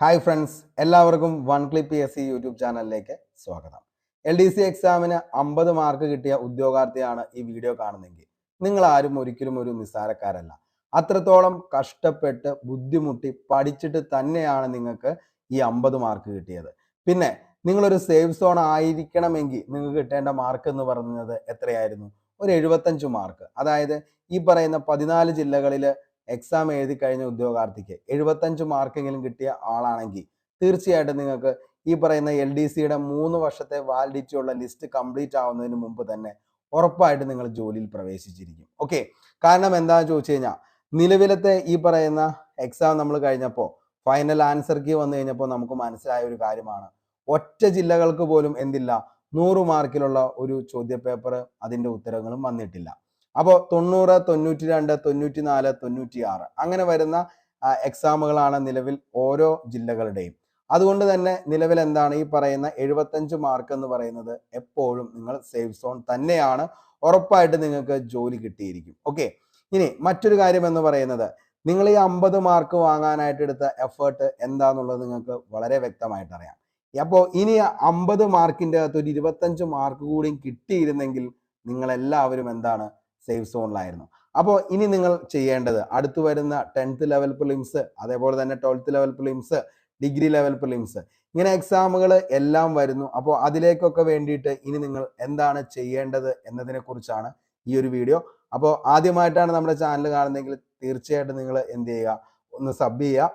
Hi friends എല്ലാവർക്കും one clip S C YouTube ചാനലിലേക്ക് സ്വാഗതം. എൽ ഡി സി എക്സാമിന് അമ്പത് മാർക്ക് കിട്ടിയ ഉദ്യോഗാർത്ഥിയാണ് ഈ വീഡിയോ കാണുന്നതെങ്കിൽ നിങ്ങൾ ആരും ഒരിക്കലും ഒരു നിസ്സാരക്കാരല്ല. അത്രത്തോളം കഷ്ടപ്പെട്ട് ബുദ്ധിമുട്ടി പഠിച്ചിട്ട് തന്നെയാണ് നിങ്ങൾക്ക് ഈ അമ്പത് മാർക്ക് കിട്ടിയത്. പിന്നെ നിങ്ങളൊരു സേഫ് സോൺ ആയിരിക്കണമെങ്കിൽ നിങ്ങൾക്ക് കിട്ടേണ്ട മാർക്ക് എന്ന് പറയുന്നത് എത്രയായിരുന്നു? ഒരു എഴുപത്തഞ്ച് മാർക്ക് അതായത് ഈ പറയുന്ന പതിനാല് ജില്ലകളിൽ എക്സാം എഴുതി കഴിഞ്ഞ ഉദ്യോഗാർത്ഥിക്ക് എഴുപത്തഞ്ച് മാർക്കെങ്കിലും കിട്ടിയ ആളാണെങ്കിൽ തീർച്ചയായിട്ടും നിങ്ങൾക്ക് ഈ പറയുന്ന എൽ ഡി സിയുടെ മൂന്ന് വർഷത്തെ വാലിഡിറ്റി ഉള്ള ലിസ്റ്റ് കംപ്ലീറ്റ് ആവുന്നതിന് മുമ്പ് തന്നെ ഉറപ്പായിട്ട് നിങ്ങൾ ജോലിയിൽ പ്രവേശിച്ചിരിക്കും. ഓക്കെ കാരണം എന്താണെന്ന് ചോദിച്ചു കഴിഞ്ഞാൽ നിലവിലത്തെ ഈ പറയുന്ന എക്സാം നമ്മൾ കഴിഞ്ഞപ്പോൾ ഫൈനൽ ആൻസർ കീ വന്നു കഴിഞ്ഞപ്പോൾ നമുക്ക് മനസ്സിലായ ഒരു കാര്യമാണ്. ഒറ്റ ജില്ലകൾക്ക് പോലും എന്തില്ല നൂറ് മാർക്കിലുള്ള ഒരു ചോദ്യപേപ്പർ അതിന്റെ ഉത്തരങ്ങളും വന്നിട്ടില്ല. അപ്പോൾ തൊണ്ണൂറ് തൊണ്ണൂറ്റി രണ്ട് തൊണ്ണൂറ്റി നാല് തൊണ്ണൂറ്റി ആറ് അങ്ങനെ വരുന്ന എക്സാമുകളാണ് നിലവിൽ ഓരോ ജില്ലകളുടെയും. അതുകൊണ്ട് തന്നെ നിലവിൽ എന്താണ് ഈ പറയുന്ന എഴുപത്തഞ്ച് മാർക്ക് എന്ന് പറയുന്നത് എപ്പോഴും നിങ്ങൾ സേഫ് സോൺ തന്നെയാണ്. ഉറപ്പായിട്ട് നിങ്ങൾക്ക് ജോലി കിട്ടിയിരിക്കും. ഓക്കെ ഇനി മറ്റൊരു കാര്യം എന്ന് പറയുന്നത് നിങ്ങൾ ഈ അമ്പത് മാർക്ക് വാങ്ങാനായിട്ട് എടുത്ത എഫേർട്ട് എന്താന്നുള്ളത് നിങ്ങൾക്ക് വളരെ വ്യക്തമായിട്ട് അറിയാം. അപ്പോൾ ഇനി അമ്പത് മാർക്കിന്റെ അകത്ത് ഒരു ഇരുപത്തഞ്ച് മാർക്ക് കൂടിയും കിട്ടിയിരുന്നെങ്കിൽ നിങ്ങൾ എല്ലാവരും എന്താണ് സേഫ് സോണിലായിരുന്നു. അപ്പോൾ ഇനി നിങ്ങൾ ചെയ്യേണ്ടത് അടുത്തു വരുന്ന ടെൻത്ത് ലെവൽ പ്രിലിംസ് അതേപോലെ തന്നെ twelfth level prelims degree level prelims ഇങ്ങനെ എക്സാമുകൾ എല്ലാം വരുന്നു. അപ്പോൾ അതിലേക്കൊക്കെ വേണ്ടിയിട്ട് ഇനി നിങ്ങൾ എന്താണ് ചെയ്യേണ്ടത് എന്നതിനെ കുറിച്ചാണ് ഈ ഒരു വീഡിയോ. അപ്പോൾ ആദ്യമായിട്ടാണ് നമ്മുടെ ചാനൽ കാണുന്നതെങ്കിൽ തീർച്ചയായിട്ടും നിങ്ങൾ എന്ത് ചെയ്യുക? ഒന്ന് സബ് ചെയ്യുക.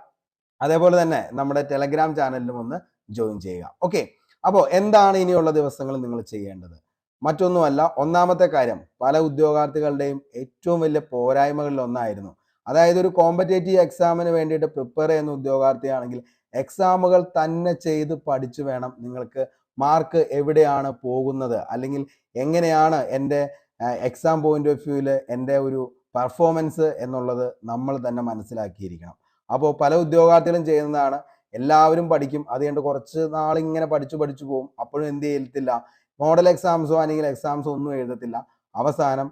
അതേപോലെ തന്നെ നമ്മുടെ ടെലഗ്രാം ചാനലിലും ഒന്ന് ജോയിൻ ചെയ്യുക. ഓക്കെ. അപ്പോൾ എന്താണ് ഇനിയുള്ള ദിവസങ്ങൾ നിങ്ങൾ ചെയ്യേണ്ടത്? മറ്റൊന്നുമല്ല ഒന്നാമത്തെ കാര്യം പല ഉദ്യോഗാർത്ഥികളുടെയും ഏറ്റവും വലിയ പോരായ്മകളിൽ ഒന്നായിരുന്നു. അതായത് ഒരു കോമ്പറ്റേറ്റീവ് എക്സാമിന് വേണ്ടിയിട്ട് പ്രിപ്പയർ ചെയ്യുന്ന ഉദ്യോഗാർത്ഥിയാണെങ്കിൽ എക്സാമുകൾ തന്നെ ചെയ്ത് പഠിച്ചു വേണം നിങ്ങൾക്ക് മാർക്ക് എവിടെയാണ് പോകുന്നത്? അല്ലെങ്കിൽ എങ്ങനെയാണ് എന്റെ എക്സാം പോയിന്റ് ഓഫ് വ്യൂവിൽ എന്റെ ഒരു പെർഫോമൻസ് എന്നുള്ളത് നമ്മൾ തന്നെ മനസ്സിലാക്കിയിരിക്കണം. അപ്പോൾ പല ഉദ്യോഗാർത്ഥികളും ചെയ്യുന്നതാണ്. എല്ലാവരും പഠിക്കും. അതുകൊണ്ട് കുറച്ച് നാളിങ്ങനെ പഠിച്ചു പഠിച്ചു പോകും അപ്പോഴും എന്ത് ചെയ്യത്തില്ല. മോഡൽ എക്സാംസോ അല്ലെങ്കിൽ എക്സാംസോ ഒന്നും എഴുതത്തില്ല. അവസാനം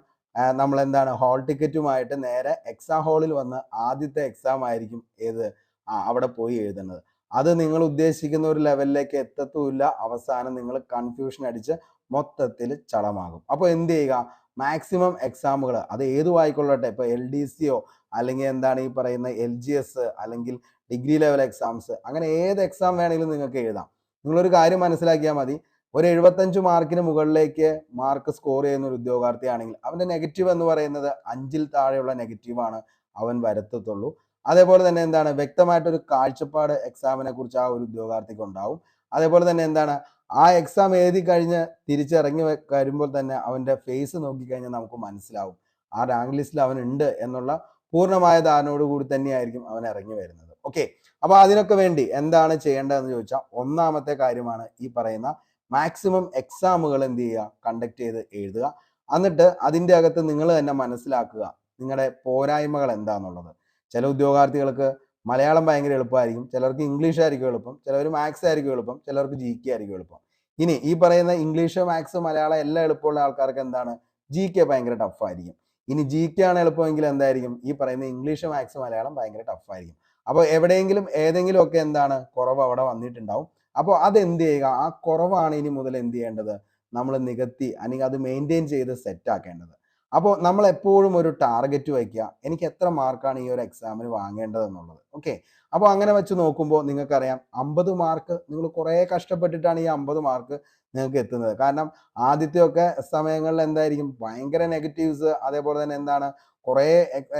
നമ്മൾ എന്താണ് ഹാൾ ടിക്കറ്റുമായിട്ട് നേരെ എക്സാം ഹാളിൽ വന്ന് ആദ്യത്തെ എക്സാം ആയിരിക്കും ഏത് അവിടെ പോയി എഴുതുന്നത്. അത് നിങ്ങൾ ഉദ്ദേശിക്കുന്ന ഒരു ലെവലിലേക്ക് എത്തത്തുമില്ല. അവസാനം നിങ്ങൾ കൺഫ്യൂഷൻ അടിച്ച് മൊത്തത്തിൽ ചളമാകും. അപ്പോൾ എന്ത് ചെയ്യുക? മാക്സിമം എക്സാമുകൾ അത് ഏതും ആയിക്കൊള്ളട്ടെ ഇപ്പോൾ എൽ ഡി സിയോ അല്ലെങ്കിൽ എന്താണ് ഈ പറയുന്ന എൽ ജി എസ് അല്ലെങ്കിൽ ഡിഗ്രി ലെവൽ എക്സാംസ് അങ്ങനെ ഏത് എക്സാം വേണമെങ്കിലും നിങ്ങൾക്ക് എഴുതാം. നിങ്ങളൊരു കാര്യം മനസ്സിലാക്കിയാൽ മതി. ഒരു എഴുപത്തഞ്ച് മാർക്കിന് മുകളിലേക്ക് മാർക്ക് സ്കോർ ചെയ്യുന്ന ഒരു ഉദ്യോഗാർത്ഥിയാണെങ്കിൽ അവന്റെ നെഗറ്റീവ് എന്ന് പറയുന്നത് അഞ്ചിൽ താഴെയുള്ള നെഗറ്റീവാണ് അവൻ വരത്തത്തുള്ളൂ. അതേപോലെ തന്നെ എന്താണ്? വ്യക്തമായിട്ടൊരു കാഴ്ചപ്പാട് എക്സാമിനെ കുറിച്ച് ആ ഒരു ഉദ്യോഗാർത്ഥിക്ക് ഉണ്ടാവും. അതേപോലെ തന്നെ എന്താണ്? ആ എക്സാം എഴുതി കഴിഞ്ഞ് തിരിച്ചിറങ്ങി വരുമ്പോൾ തന്നെ അവന്റെ ഫേസ് നോക്കിക്കഴിഞ്ഞാൽ നമുക്ക് മനസ്സിലാവും. ആ റാങ്ക് ലിസ്റ്റിൽ അവൻ ഉണ്ട് എന്നുള്ള പൂർണമായ ധാരണയോട് കൂടി തന്നെയായിരിക്കും അവൻ ഇറങ്ങി വരുന്നത്. ഓക്കെ അപ്പൊ അതിനൊക്കെ വേണ്ടി എന്താണ് ചെയ്യേണ്ടതെന്ന് ചോദിച്ചാൽ ഒന്നാമത്തെ കാര്യമാണ് ഈ പറയുന്ന മാക്സിമം എക്സാമുകൾ എന്ത് ചെയ്യുക? കണ്ടക്ട് ചെയ്ത് എഴുതുക. എന്നിട്ട് അതിന്റെ അകത്ത് നിങ്ങൾ തന്നെ മനസ്സിലാക്കുക നിങ്ങളുടെ പോരായ്മകൾ എന്താണെന്നുള്ളത് ചില ഉദ്യോഗാർത്ഥികൾക്ക് മലയാളം ഭയങ്കര എളുപ്പമായിരിക്കും. ചിലർക്ക് ഇംഗ്ലീഷ് ആയിരിക്കും എളുപ്പം. ചിലർ മാത്സ് ആയിരിക്കും എളുപ്പം. ചിലർക്ക് ജി കെ ആയിരിക്കും എളുപ്പം. ഇനി ഈ പറയുന്ന ഇംഗ്ലീഷ് മാത്സ് മലയാളം എല്ലാം എളുപ്പമുള്ള ആൾക്കാർക്ക് എന്താണ്? ജി കെ ഭയങ്കര ടഫായിരിക്കും ഇനി ജി കെ ആണ് എളുപ്പമെങ്കിൽ എന്തായിരിക്കും? ഈ പറയുന്ന ഇംഗ്ലീഷ് മാത്സ് മലയാളം ഭയങ്കര ടഫായിരിക്കും അപ്പോൾ എവിടെയെങ്കിലും ഏതെങ്കിലുമൊക്കെ എന്താണ്? കുറവ് അവിടെ വന്നിട്ടുണ്ടാവും. അപ്പോൾ അത് എന്ത് ചെയ്യുക? ആ കുറവാണ് ഇനി മുതൽ എന്ത് ചെയ്യേണ്ടത്? നമ്മൾ നികത്തി അല്ലെങ്കിൽ അത് മെയിന്റെയിൻ ചെയ്ത് സെറ്റ് ആക്കേണ്ടത്. അപ്പോൾ നമ്മൾ എപ്പോഴും ഒരു ടാർഗറ്റ് വയ്ക്കുക. എനിക്ക് എത്ര മാർക്കാണ് ഈ ഒരു എക്സാമിന് വാങ്ങേണ്ടത് എന്നുള്ളത്. ഓക്കെ അപ്പോൾ അങ്ങനെ വെച്ച് നോക്കുമ്പോൾ നിങ്ങൾക്കറിയാം അമ്പത് മാർക്ക് നിങ്ങൾ കുറേ കഷ്ടപ്പെട്ടിട്ടാണ് ഈ അമ്പത് മാർക്ക് നിങ്ങൾക്ക് എത്തുന്നത്. കാരണം ആദ്യത്തെയൊക്കെ സമയങ്ങളിൽ എന്തായിരിക്കും? ഭയങ്കര നെഗറ്റീവ്സ് അതേപോലെ തന്നെ എന്താണ്? കുറേ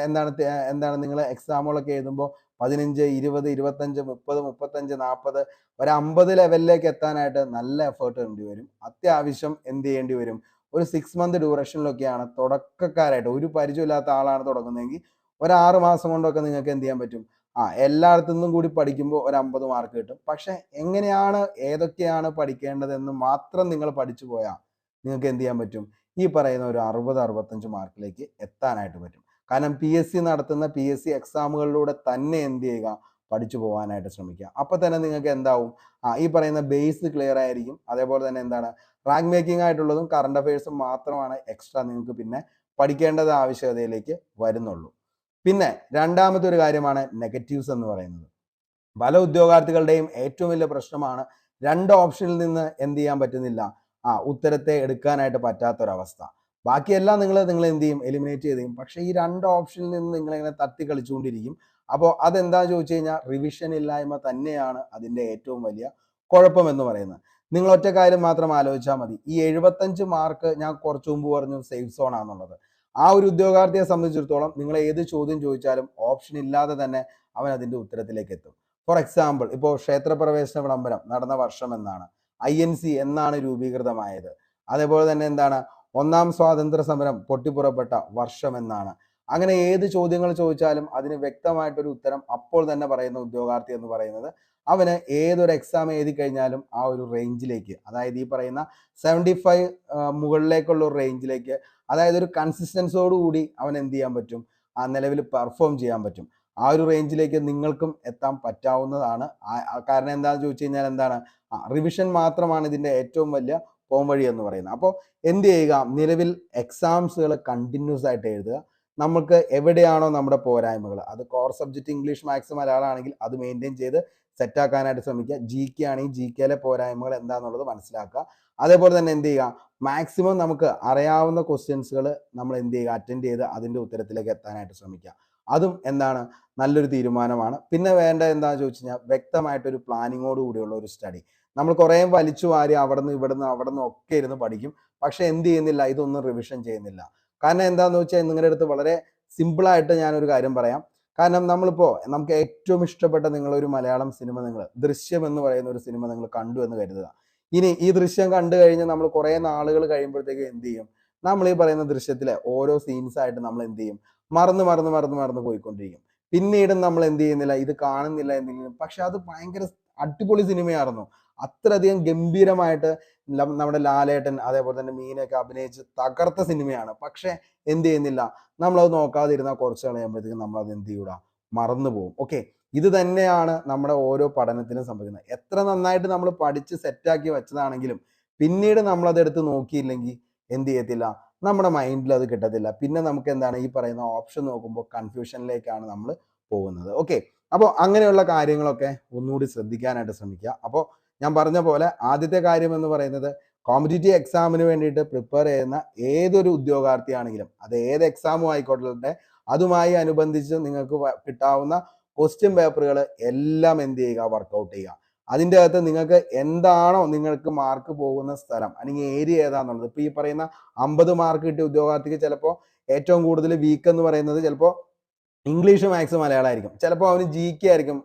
എന്താണ് എന്താണ് നിങ്ങൾ എക്സാമുകളൊക്കെ എഴുതുമ്പോൾ പതിനഞ്ച് ഇരുപത് ഇരുപത്തഞ്ച് മുപ്പത് മുപ്പത്തഞ്ച് നാൽപ്പത് ഒരു അമ്പത് ലെവലിലേക്ക് എത്താനായിട്ട് നല്ല എഫേർട്ട് വേണ്ടി വരും. അത്യാവശ്യം എന്ത് ചെയ്യേണ്ടി വരും? ഒരു സിക്സ് മന്ത് ഡ്യൂറേഷനിലൊക്കെയാണ് തുടക്കക്കാരായിട്ട് ഒരു പരിചയമില്ലാത്ത ആളാണ് തുടങ്ങുന്നതെങ്കിൽ ഒരു ആറ് മാസം കൊണ്ടൊക്കെ നിങ്ങൾക്ക് എന്ത് ചെയ്യാൻ പറ്റും? ആ എല്ലായിടത്തു നിന്നും കൂടി പഠിക്കുമ്പോൾ ഒരു അമ്പത് മാർക്ക് കിട്ടും. പക്ഷെ എങ്ങനെയാണ് ഏതൊക്കെയാണ് പഠിക്കേണ്ടതെന്ന് മാത്രം നിങ്ങൾ പഠിച്ചു പോയാൽ നിങ്ങൾക്ക് എന്ത് ചെയ്യാൻ പറ്റും? ഈ പറയുന്ന ഒരു അറുപത് അറുപത്തഞ്ച് മാർക്കിലേക്ക് എത്താനായിട്ട് പറ്റും. കാരണം പി എസ് സി നടത്തുന്ന പി എസ് സി എക്സാമുകളിലൂടെ തന്നെ എന്ത് ചെയ്യുക? പഠിച്ചു പോകാനായിട്ട് ശ്രമിക്കുക. അപ്പോൾ തന്നെ നിങ്ങൾക്ക് എന്താവും? ആ ഈ പറയുന്ന ബേസ് ക്ലിയർ ആയിരിക്കും. അതേപോലെ തന്നെ എന്താണ്? റാങ്ക് മേക്കിംഗ് ആയിട്ടുള്ളതും കറണ്ട് അഫയേഴ്സും മാത്രമാണ് എക്സ്ട്രാ നിങ്ങൾക്ക് പിന്നെ പഠിക്കേണ്ടത് ആവശ്യകതയിലേക്ക് വരുന്നുള്ളൂ. പിന്നെ രണ്ടാമത്തെ ഒരു കാര്യമാണ് നെഗറ്റീവ്സ് എന്ന് പറയുന്നത്. പല ഉദ്യോഗാർത്ഥികളുടെയും ഏറ്റവും വലിയ പ്രശ്നമാണ് രണ്ട് ഓപ്ഷനിൽ നിന്ന് എന്ത് ചെയ്യാൻ പറ്റുന്നില്ല? ആ ഉത്തരത്തെ എടുക്കാനായിട്ട് പറ്റാത്തൊരവസ്ഥ. ബാക്കിയെല്ലാം നിങ്ങൾ നിങ്ങൾ എന്ത് ചെയ്യും? എലിമിനേറ്റ് ചെയ്ത് ചെയ്യും പക്ഷേ ഈ രണ്ട് ഓപ്ഷനിൽ നിന്ന് നിങ്ങളിങ്ങനെ തട്ടി കളിച്ചുകൊണ്ടിരിക്കും. അപ്പോൾ അതെന്താ ചോദിച്ചു കഴിഞ്ഞാൽ റിവിഷൻ ഇല്ലായ്മ തന്നെയാണ് അതിന്റെ ഏറ്റവും വലിയ കുഴപ്പം എന്ന് പറയുന്നത്. നിങ്ങൾ ഒറ്റ കാര്യം മാത്രം ആലോചിച്ചാൽ മതി. ഈ എഴുപത്തഞ്ച് മാർക്ക് ഞാൻ കുറച്ച് മുമ്പ് പറഞ്ഞു സേഫ് സോൺ ആണെന്നുള്ളത്. ആ ഒരു ഉദ്യോഗാർത്ഥിയെ സംബന്ധിച്ചിടത്തോളം നിങ്ങൾ ഏത് ചോദ്യം ചോദിച്ചാലും ഓപ്ഷൻ ഇല്ലാതെ തന്നെ അവൻ അതിന്റെ ഉത്തരത്തിലേക്ക് എത്തും. ഫോർ എക്സാമ്പിൾ ഇപ്പോൾ ക്ഷേത്രപ്രവേശന വിളംബരം നടന്ന വർഷം എന്നാണ്. ഐ എന്നാണ് രൂപീകൃതമായത്. അതേപോലെ തന്നെ എന്താണ്? ഒന്നാം സ്വാതന്ത്ര്യ സമരം പൊട്ടിപ്പുറപ്പെട്ട വർഷം എന്നാണ് അങ്ങനെ ഏത് ചോദ്യങ്ങൾ ചോദിച്ചാലും അതിന് വ്യക്തമായിട്ടൊരു ഉത്തരം അപ്പോൾ തന്നെ പറയുന്ന ഉദ്യോഗാർത്ഥി എന്ന് പറയുന്നത് അവന് ഏതൊരു എക്സാം എഴുതി കഴിഞ്ഞാലും ആ ഒരു റേഞ്ചിലേക്ക് അതായത് ഈ പറയുന്ന സെവന്റി ഫൈവ് മുകളിലേക്കുള്ള ഒരു റേഞ്ചിലേക്ക് അതായത് ഒരു കൺസിസ്റ്റൻസോട് കൂടി അവൻ എന്ത് ചെയ്യാൻ പറ്റും? ആ നിലവിൽ പെർഫോം ചെയ്യാൻ പറ്റും. ആ ഒരു റേഞ്ചിലേക്ക് നിങ്ങൾക്കും എത്താൻ പറ്റാവുന്നതാണ്. കാരണം എന്താണെന്ന് ചോദിച്ചു കഴിഞ്ഞാൽ എന്താണ്? റിവിഷൻ മാത്രമാണ് ഇതിന്റെ ഏറ്റവും വലിയ പോംവഴി എന്ന് പറയുന്നത്. അപ്പോൾ എന്ത് ചെയ്യുക? നിലവിൽ എക്സാംസുകൾ കണ്ടിന്യൂസ് ആയിട്ട് എഴുതുക. നമുക്ക് എവിടെയാണോ നമ്മുടെ പോരായ്മകൾ. അത് കോർ സബ്ജക്റ്റ് ഇംഗ്ലീഷ് മാത്സ് മലയാളമാണെങ്കിൽ അത് മെയിന്റെയിൻ ചെയ്ത് സെറ്റാക്കാനായിട്ട് ശ്രമിക്കുക. ജി കെ ആണെങ്കിൽ ജി കെയിലെ പോരായ്മകൾ എന്താണെന്നുള്ളത് മനസ്സിലാക്കുക. അതേപോലെ തന്നെ എന്ത് ചെയ്യുക? മാക്സിമം നമുക്ക് അറിയാവുന്ന ക്വസ്റ്റ്യൻസുകൾ നമ്മൾ എന്ത് ചെയ്യുക? അറ്റൻഡ് ചെയ്ത് അതിന്റെ ഉത്തരത്തിലേക്ക് എത്താനായിട്ട് ശ്രമിക്കുക. അതും എന്താണ്? നല്ലൊരു തീരുമാനമാണ്. പിന്നെ വേണ്ട എന്താണെന്ന് ചോദിച്ചു കഴിഞ്ഞാൽ വ്യക്തമായിട്ടൊരു പ്ലാനിങ്ങോട് കൂടിയുള്ള ഒരു സ്റ്റഡി നമ്മൾ കുറേ വലിച്ചു വാരി അവിടെ നിന്ന് ഇവിടെ അവിടെ നിന്ന് ഒക്കെ ഇരുന്ന് പഠിക്കും. പക്ഷെ എന്ത് ചെയ്യുന്നില്ല ഇതൊന്നും റിവിഷൻ ചെയ്യുന്നില്ല. കാരണം എന്താന്ന് വെച്ചാൽ നിങ്ങളുടെ അടുത്ത് വളരെ സിമ്പിളായിട്ട് ഞാനൊരു കാര്യം പറയാം. കാരണം നമ്മളിപ്പോൾ നമുക്ക് ഏറ്റവും ഇഷ്ടപ്പെട്ട നിങ്ങളൊരു മലയാളം സിനിമ നിങ്ങൾ ദൃശ്യം എന്ന് പറയുന്ന ഒരു സിനിമ നിങ്ങൾ കണ്ടു എന്ന് കരുതുക. ഇനി ഈ ദൃശ്യം കണ്ടു കഴിഞ്ഞ് നമ്മൾ കുറേ നാളുകൾ കഴിയുമ്പോഴത്തേക്ക് എന്ത് ചെയ്യും? നമ്മൾ ഈ പറയുന്ന ദൃശ്യത്തിലെ ഓരോ സീൻസ് ആയിട്ട് നമ്മൾ എന്ത് ചെയ്യും? മറന്ന് മറന്ന് മറന്ന് മറന്ന് പോയിക്കൊണ്ടിരിക്കും. പിന്നീട് നമ്മൾ എന്ത് ചെയ്യുന്നില്ല ഇത് കാണുന്നില്ല എന്തെങ്കിലും. പക്ഷെ അത് ഭയങ്കര അടിപൊളി സിനിമയായിരുന്നു അത്രയധികം ഗംഭീരമായിട്ട് നമ്മുടെ ലാലേട്ടൻ അതേപോലെ തന്നെ മീനൊക്കെ അഭിനയിച്ച് തകർത്ത സിനിമയാണ്. പക്ഷെ എന്ത് ചെയ്യുന്നില്ല. നമ്മളത് നോക്കാതിരുന്ന കുറച്ച് കളയുമ്പോഴത്തേക്കും നമ്മൾ അത് എന്ത് ചെയ്യൂടാ? മറന്നു പോകും. ഓക്കെ. ഇത് തന്നെയാണ് നമ്മുടെ ഓരോ പഠനത്തിനും സംഭവിക്കുന്നത്. എത്ര നന്നായിട്ട് നമ്മൾ പഠിച്ച് സെറ്റാക്കി വെച്ചതാണെങ്കിലും പിന്നീട് നമ്മൾ അതെടുത്ത് നോക്കിയില്ലെങ്കിൽ എന്ത് ചെയ്യത്തില്ല. നമ്മുടെ മൈൻഡിൽ അത് കിട്ടത്തില്ല. പിന്നെ നമുക്ക് എന്താണ് ഈ പറയുന്ന ഓപ്ഷൻ നോക്കുമ്പോൾ കൺഫ്യൂഷനിലേക്കാണ് നമ്മൾ പോകുന്നത്. ഓക്കെ. അപ്പോൾ അങ്ങനെയുള്ള കാര്യങ്ങളൊക്കെ ഒന്നുകൂടി ശ്രദ്ധിക്കാനായിട്ട് ശ്രമിക്കുക. അപ്പോൾ ഞാൻ പറഞ്ഞ പോലെ ആദ്യത്തെ കാര്യം എന്ന് പറയുന്നത് കോമ്പറ്റേറ്റീവ് എക്സാമിന് വേണ്ടിയിട്ട് പ്രിപ്പയർ ചെയ്യുന്ന ഏതൊരു ഉദ്യോഗാർത്ഥിയാണെങ്കിലും അത് ഏത് എക്സാമും ആയിക്കോട്ടെ അതുമായി അനുബന്ധിച്ച് നിങ്ങൾക്ക് കിട്ടാവുന്ന ക്വസ്റ്റ്യൻ പേപ്പറുകൾ എല്ലാം എന്ത് ചെയ്യുക വർക്കൗട്ട് ചെയ്യുക. അതിന്റെ അകത്ത് നിങ്ങൾക്ക് എന്താണോ നിങ്ങൾക്ക് മാർക്ക് പോകുന്ന സ്ഥലം അല്ലെങ്കിൽ ഏരിയ ഏതാണെന്നുള്ളത് ഇപ്പോൾ ഈ പറയുന്ന അമ്പത് മാർക്ക് കിട്ടിയ ഉദ്യോഗാർത്ഥിക്ക് ചിലപ്പോൾ ഏറ്റവും കൂടുതൽ വീക്ക് എന്ന് പറയുന്നത് ചിലപ്പോൾ ഇംഗ്ലീഷ് മാത്സ് മലയാളമായിരിക്കും ചിലപ്പോൾ അവന് ജി കെ ആയിരിക്കും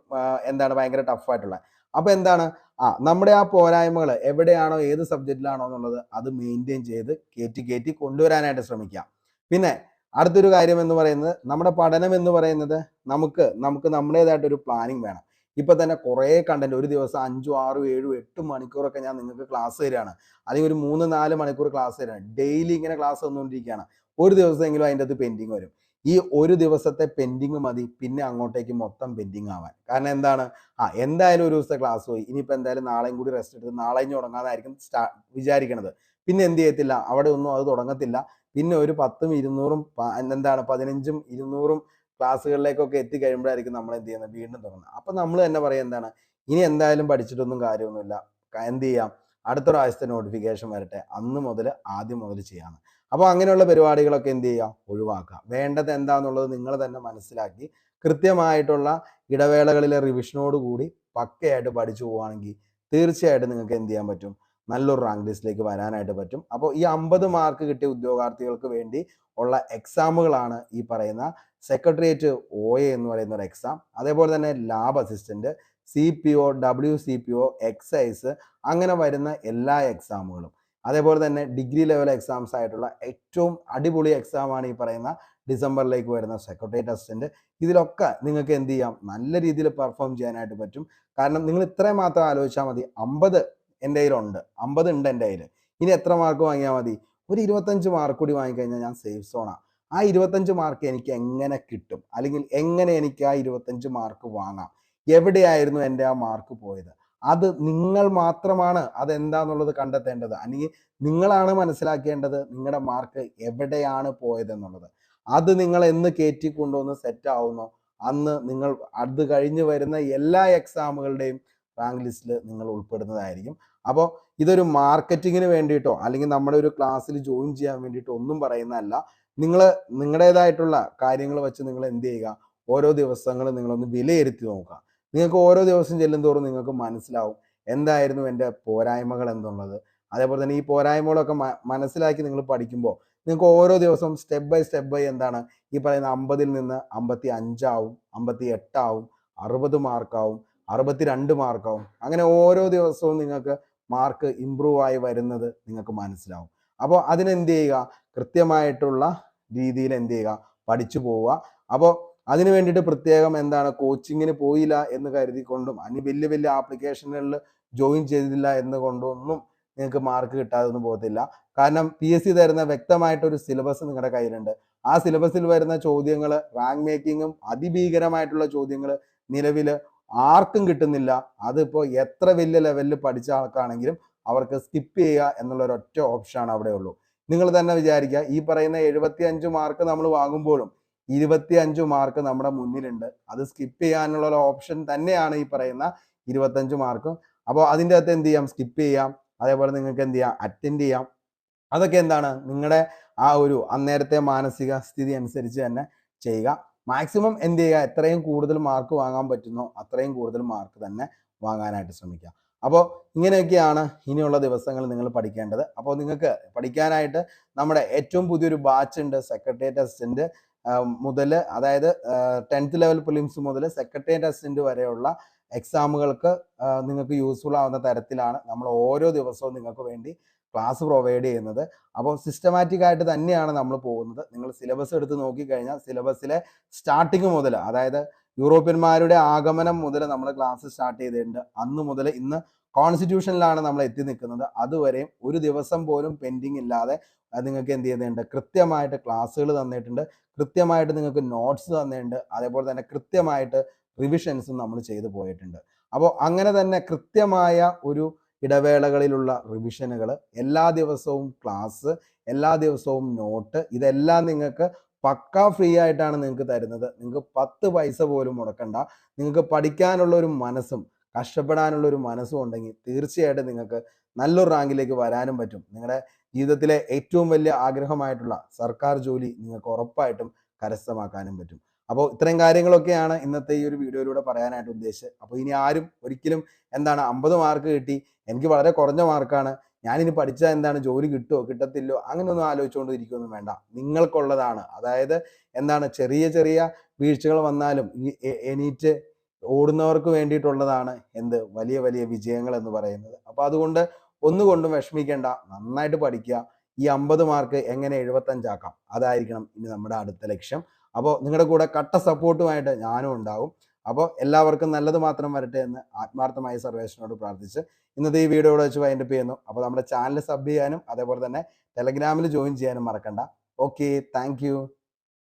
എന്താണ് ഭയങ്കര ടഫായിട്ടുള്ളത് അപ്പോൾ എന്താണ്? ആ നമ്മുടെ ആ പോരായ്മകൾ എവിടെയാണോ ഏത് സബ്ജക്റ്റിലാണോ എന്നുള്ളത് അത് മെയിന്റെയിൻ ചെയ്ത് കയറ്റി കയറ്റി കൊണ്ടുവരാനായിട്ട് ശ്രമിക്കാം പിന്നെ അടുത്തൊരു കാര്യം എന്ന് പറയുന്നത് നമ്മുടെ പഠനം എന്ന് പറയുന്നത് നമുക്ക് നമുക്ക് നമ്മുടേതായിട്ട് ഒരു പ്ലാനിങ് വേണം. ഇപ്പൊ തന്നെ കുറേ കണ്ടന്റ് ഒരു ദിവസം അഞ്ചും ആറും ഏഴും എട്ടും മണിക്കൂറൊക്കെ ഞാൻ നിങ്ങൾക്ക് ക്ലാസ് തരികയാണ്. അല്ലെങ്കിൽ ഒരു മൂന്ന് നാല് മണിക്കൂർ ക്ലാസ് തരികയാണ്. ഡെയിലി ഇങ്ങനെ ക്ലാസ് വന്നുകൊണ്ടിരിക്കുകയാണ്. ഒരു ദിവസമെങ്കിലും അതിന്റെ അത് പെൻഡിങ് വരും. ഈ ഒരു ദിവസത്തെ പെൻഡിങ് മതി പിന്നെ അങ്ങോട്ടേക്ക് മൊത്തം പെൻഡിങ് ആവാൻ. കാരണം എന്താണ്? ആ എന്തായാലും ഒരു ദിവസത്തെ ക്ലാസ് പോയി. ഇനിയിപ്പോൾ എന്തായാലും നാളെയും കൂടി റെസ്റ്റ് എടുത്ത് നാളെ ഇനി തുടങ്ങാതായിരിക്കും സ്റ്റാ വിചാരിക്കണത്. പിന്നെ എന്ത് ചെയ്യത്തില്ല? അവിടെ ഒന്നും അത് തുടങ്ങത്തില്ല. പിന്നെ ഒരു പത്തും ഇരുന്നൂറും എന്താണ്? പതിനഞ്ചും ഇരുന്നൂറും ക്ലാസ്സുകളിലേക്കൊക്കെ എത്തിക്കഴിയുമ്പോഴായിരിക്കും നമ്മൾ എന്ത് ചെയ്യുന്നത്? വീണ്ടും തുടങ്ങുന്നത്. അപ്പം നമ്മൾ തന്നെ പറയുക എന്താണ്? ഇനി എന്തായാലും പഠിച്ചിട്ടൊന്നും കാര്യമൊന്നുമില്ല. എന്ത് ചെയ്യാം? അടുത്ത പ്രാവശ്യത്തെ നോട്ടിഫിക്കേഷൻ വരട്ടെ. അന്ന് മുതൽ ആദ്യം മുതൽ ചെയ്യാം അപ്പോൾ അങ്ങനെയുള്ള പരിപാടികളൊക്കെ എന്ത് ചെയ്യുക ഒഴിവാക്കുക. വേണ്ടത് എന്താണെന്നുള്ളത് നിങ്ങൾ തന്നെ മനസ്സിലാക്കി കൃത്യമായിട്ടുള്ള ഇടവേളകളിലെ റിവിഷനോട് കൂടി പക്കയായിട്ട് പഠിച്ചു പോവുകയാണെങ്കിൽ തീർച്ചയായിട്ടും നിങ്ങൾക്ക് എന്ത് ചെയ്യാൻ പറ്റും? നല്ലൊരു റാങ്ക് ലിസ്റ്റിലേക്ക് വരാനായിട്ട് പറ്റും. അപ്പോൾ ഈ അമ്പത് മാർക്ക് കിട്ടിയ ഉദ്യോഗാർത്ഥികൾക്ക് വേണ്ടി ഉള്ള എക്സാമുകളാണ് ഈ പറയുന്ന സെക്രട്ടേറിയറ്റ് ഒ എ എന്ന് പറയുന്ന ഒരു എക്സാം അതേപോലെ തന്നെ lab assistant C P O W C P O excise അങ്ങനെ വരുന്ന എല്ലാ എക്സാമുകളും അതേപോലെ തന്നെ ഡിഗ്രി ലെവൽ എക്സാംസ് ആയിട്ടുള്ള ഏറ്റവും അടിപൊളി എക്സാമാണ് ഈ പറയുന്ന ഡിസംബറിലേക്ക് വരുന്ന സെക്രട്ടേറിയറ്റ് അസിസ്റ്റന്റ് ഇതിലൊക്കെ നിങ്ങൾക്ക് എന്ത് ചെയ്യാം? നല്ല രീതിയിൽ പെർഫോം ചെയ്യാനായിട്ട് പറ്റും. കാരണം നിങ്ങൾ ഇത്രയും മാത്രം ആലോചിച്ചാൽ മതി. അമ്പത് എന്റെ കയ്യിലുണ്ട്. അമ്പത് ഉണ്ട് എന്റെ കയ്യിൽ ഇനി എത്ര മാർക്ക് വാങ്ങിയാൽ മതി? ഒരു ഇരുപത്തഞ്ച് മാർക്ക് കൂടി വാങ്ങിക്കഴിഞ്ഞാൽ ഞാൻ സേഫ് സോണാണ് ആ. ഇരുപത്തഞ്ച് മാർക്ക് എനിക്ക് എങ്ങനെ കിട്ടും? അല്ലെങ്കിൽ എങ്ങനെ എനിക്ക് ആ ഇരുപത്തഞ്ച് മാർക്ക് വാങ്ങാം? എവിടെയായിരുന്നു എന്റെ ആ മാർക്ക് പോയത്? അത് നിങ്ങൾ മാത്രമാണ് അതെന്താന്നുള്ളത് കണ്ടെത്തേണ്ടത്. അല്ലെങ്കിൽ നിങ്ങളാണ് മനസ്സിലാക്കേണ്ടത് നിങ്ങളുടെ മാർക്ക് എവിടെയാണ് പോയതെന്നുള്ളത്. അത് നിങ്ങൾ എന്ന് കയറ്റി കൊണ്ടുവന്ന് സെറ്റ് ആവുന്നോ. അന്ന് നിങ്ങൾ അത് കഴിഞ്ഞ് വരുന്ന എല്ലാ എക്സാമുകളുടെയും റാങ്ക് ലിസ്റ്റിൽ നിങ്ങൾ ഉൾപ്പെടുന്നതായിരിക്കും. അപ്പോൾ ഇതൊരു മാർക്കറ്റിങ്ങിന് വേണ്ടിയിട്ടോ അല്ലെങ്കിൽ നമ്മുടെ ഒരു ക്ലാസ്സിൽ ജോയിൻ ചെയ്യാൻ വേണ്ടിയിട്ടോ ഒന്നും പറയുന്നതല്ല. നിങ്ങൾ നിങ്ങളുടേതായിട്ടുള്ള കാര്യങ്ങൾ വെച്ച് നിങ്ങൾ എന്ത് ചെയ്യുക? ഓരോ ദിവസങ്ങളും നിങ്ങളൊന്ന് വിലയിരുത്തി നോക്കുക. നിങ്ങൾക്ക് ഓരോ ദിവസം ചെല്ലുന്തോറും നിങ്ങൾക്ക് മനസ്സിലാവും എന്തായിരുന്നു എന്റെ പോരായ്മകൾ എന്നുള്ളത്. അതേപോലെ തന്നെ ഈ പോരായ്മകളൊക്കെ മനസ്സിലാക്കി നിങ്ങൾ പഠിക്കുമ്പോൾ നിങ്ങൾക്ക് ഓരോ ദിവസവും സ്റ്റെപ്പ് ബൈ സ്റ്റെപ്പ് ബൈ എന്താണ്? ഈ പറയുന്ന അമ്പതിൽ നിന്ന് അമ്പത്തി അഞ്ചാവും അമ്പത്തി എട്ടാവും അറുപത് മാർക്കാവും അറുപത്തിരണ്ട് മാർക്കാവും അങ്ങനെ ഓരോ ദിവസവും നിങ്ങൾക്ക് മാർക്ക് ഇമ്പ്രൂവ് ആയി വരുന്നത് നിങ്ങൾക്ക് മനസ്സിലാവും. അപ്പോൾ അതിനെന്ത് ചെയ്യുക? കൃത്യമായിട്ടുള്ള രീതിയിൽ എന്ത് ചെയ്യുക? പഠിച്ചു പോവുക. അപ്പോൾ അതിന് വേണ്ടിയിട്ട് പ്രത്യേകം എന്താണ് കോച്ചിങ്ങിന് പോയില്ല എന്ന് കരുതിക്കൊണ്ടും അനി വലിയ വലിയ ആപ്ലിക്കേഷനുകളിൽ ജോയിൻ ചെയ്തില്ല എന്ന് കൊണ്ടൊന്നും നിങ്ങൾക്ക് മാർക്ക് കിട്ടാതെ ഒന്നും പോകത്തില്ല. കാരണം പി എസ് സി തരുന്ന വ്യക്തമായിട്ടൊരു സിലബസ് നിങ്ങളുടെ കയ്യിലുണ്ട്. ആ സിലബസിൽ വരുന്ന ചോദ്യങ്ങൾ റാങ്ക് മേക്കിങ്ങും അതിഭീകരമായിട്ടുള്ള ചോദ്യങ്ങൾ നിലവിൽ ആർക്കും കിട്ടുന്നില്ല. അതിപ്പോൾ എത്ര വലിയ ലെവലിൽ പഠിച്ച ആൾക്കാണെങ്കിലും അവർക്ക് സ്കിപ്പ് ചെയ്യുക എന്നുള്ള ഒരൊറ്റ ഓപ്ഷനാണ് അവിടെ ഉള്ളൂ നിങ്ങൾ തന്നെ വിചാരിക്കുക ഈ പറയുന്ന എഴുപത്തി അഞ്ച് മാർക്ക് നമ്മൾ വാങ്ങുമ്പോഴും ഇരുപത്തി അഞ്ച് മാർക്ക് നമ്മുടെ മുന്നിലുണ്ട്. അത് സ്കിപ്പ് ചെയ്യാനുള്ള ഒരു ഓപ്ഷൻ തന്നെയാണ് ഈ പറയുന്ന ഇരുപത്തഞ്ച് മാർക്കും. അപ്പോൾ അതിന്റെ അകത്ത് എന്ത് ചെയ്യാം? സ്കിപ്പ് ചെയ്യാം. അതേപോലെ നിങ്ങൾക്ക് എന്ത് ചെയ്യാം? അറ്റൻഡ് ചെയ്യാം. അതൊക്കെ എന്താണ്? നിങ്ങളുടെ ആ ഒരു അന്നേരത്തെ മാനസിക സ്ഥിതി അനുസരിച്ച് തന്നെ ചെയ്യുക. മാക്സിമം എന്ത് ചെയ്യുക? എത്രയും കൂടുതൽ മാർക്ക് വാങ്ങാൻ പറ്റുന്നോ അത്രയും കൂടുതൽ മാർക്ക് തന്നെ വാങ്ങാനായിട്ട് ശ്രമിക്കുക. അപ്പോൾ ഇങ്ങനെയൊക്കെയാണ് ഇനിയുള്ള ദിവസങ്ങൾ നിങ്ങൾ പഠിക്കേണ്ടത്. അപ്പോൾ നിങ്ങൾക്ക് പഠിക്കാനായിട്ട് നമ്മുടെ ഏറ്റവും പുതിയൊരു ബാച്ച് ഉണ്ട്. സെക്രട്ടേറിയറ്റ് അസിസ്റ്റന്റ് മുതൽ അതായത് ടെൻത്ത് ലെവൽ പ്രിലിംസ് മുതൽ സെക്രട്ടേറിയറ്റ് അസിസ്റ്റന്റ് വരെയുള്ള എക്സാമുകൾക്ക് നിങ്ങൾക്ക് യൂസ്ഫുൾ ആവുന്ന തരത്തിലാണ് നമ്മൾ ഓരോ ദിവസവും നിങ്ങൾക്ക് വേണ്ടി ക്ലാസ് പ്രൊവൈഡ് ചെയ്യുന്നത്. അപ്പോൾ സിസ്റ്റമാറ്റിക് ആയിട്ട് തന്നെയാണ് നമ്മൾ പോകുന്നത്. നിങ്ങൾ സിലബസ് എടുത്ത് നോക്കിക്കഴിഞ്ഞാൽ സിലബസിലെ സ്റ്റാർട്ടിങ് മുതൽ അതായത് യൂറോപ്യന്മാരുടെ ആഗമനം മുതൽ നമ്മൾ ക്ലാസ് സ്റ്റാർട്ട് ചെയ്തിട്ടുണ്ട്. അന്ന് മുതൽ ഇന്ന് കോൺസ്റ്റിറ്റ്യൂഷനിലാണ് നമ്മൾ എത്തി നിൽക്കുന്നത്. അതുവരെയും ഒരു ദിവസം പോലും പെൻഡിങ് ഇല്ലാതെ നിങ്ങൾക്ക് എന്ത് ചെയ്യുന്നുണ്ട്? കൃത്യമായിട്ട് ക്ലാസ്സുകൾ തന്നിട്ടുണ്ട്. കൃത്യമായിട്ട് നിങ്ങൾക്ക് നോട്ട്സ് തന്നിട്ടുണ്ട്. അതേപോലെ തന്നെ കൃത്യമായിട്ട് റിവിഷൻസും നമ്മൾ ചെയ്തു പോയിട്ടുണ്ട്. അപ്പോൾ അങ്ങനെ തന്നെ കൃത്യമായ ഒരു ഇടവേളകളിലുള്ള റിവിഷനുകൾ എല്ലാ ദിവസവും ക്ലാസ് എല്ലാ ദിവസവും നോട്ട് ഇതെല്ലാം നിങ്ങൾക്ക് പക്ക ഫ്രീ ആയിട്ടാണ് നിങ്ങൾക്ക് തരുന്നത്. നിങ്ങൾക്ക് പത്ത് പൈസ പോലും മുടക്കണ്ട. നിങ്ങൾക്ക് പഠിക്കാനുള്ള ഒരു മനസ്സും കഷ്ടപ്പെടാനുള്ള ഒരു മനസ്സും ഉണ്ടെങ്കിൽ തീർച്ചയായിട്ടും നിങ്ങൾക്ക് നല്ലൊരു റാങ്കിലേക്ക് വരാനും പറ്റും. നിങ്ങളുടെ ജീവിതത്തിലെ ഏറ്റവും വലിയ ആഗ്രഹമായിട്ടുള്ള സർക്കാർ ജോലി നിങ്ങൾക്ക് ഉറപ്പായിട്ടും കരസ്ഥമാക്കാനും പറ്റും. അപ്പോൾ ഇത്രയും കാര്യങ്ങളൊക്കെയാണ് ഇന്നത്തെ ഈ ഒരു വീഡിയോയിലൂടെ പറയാനായിട്ട് ഉദ്ദേശിച്ചത്. അപ്പോൾ ഇനി ആരും ഒരിക്കലും എന്താണ് അമ്പത് മാർക്ക് കിട്ടി എനിക്ക് വളരെ കുറഞ്ഞ മാർക്കാണ് ഞാനിനി പഠിച്ചാൽ എന്താണ് ജോലി കിട്ടുമോ കിട്ടത്തില്ലോ അങ്ങനെയൊന്നും ആലോചിച്ചുകൊണ്ട് ഇരിക്കുകയൊന്നും വേണ്ട. നിങ്ങൾക്കുള്ളതാണ്. അതായത് എന്താണ് ചെറിയ ചെറിയ വീഴ്ചകൾ വന്നാലും എണീറ്റ് ഓടുന്നവർക്ക് വേണ്ടിയിട്ടുള്ളതാണ് എന്ത് വലിയ വലിയ വിജയങ്ങൾ എന്ന് പറയുന്നത്. അപ്പോൾ അതുകൊണ്ട് ഒന്നുകൊണ്ടും വിഷമിക്കേണ്ട നന്നായിട്ട് പഠിക്കുക. ഈ അമ്പത് മാർക്ക് എങ്ങനെ എഴുപത്തഞ്ചാക്കാം? അതായിരിക്കണം ഇനി നമ്മുടെ അടുത്ത ലക്ഷ്യം. അപ്പോൾ നിങ്ങളുടെ കൂടെ കട്ട സപ്പോർട്ടുമായിട്ട് ഞാനും ഉണ്ടാവും. അപ്പോൾ എല്ലാവർക്കും നല്ലത് മാത്രം വരട്ടെ എന്ന് ആത്മാർത്ഥമായി സർവേഷനോട് പ്രാർത്ഥിച്ച് ഇന്നത്തെ ഈ വീഡിയോ ഇവിടെ വെച്ച് വൈൻഡപ്പ് ചെയ്യുന്നു. അപ്പോൾ നമ്മുടെ ചാനൽ സബ് ചെയ്യാനും അതേപോലെ തന്നെ ടെലഗ്രാമിൽ ജോയിൻ ചെയ്യാനും മറക്കണ്ട. Okay thank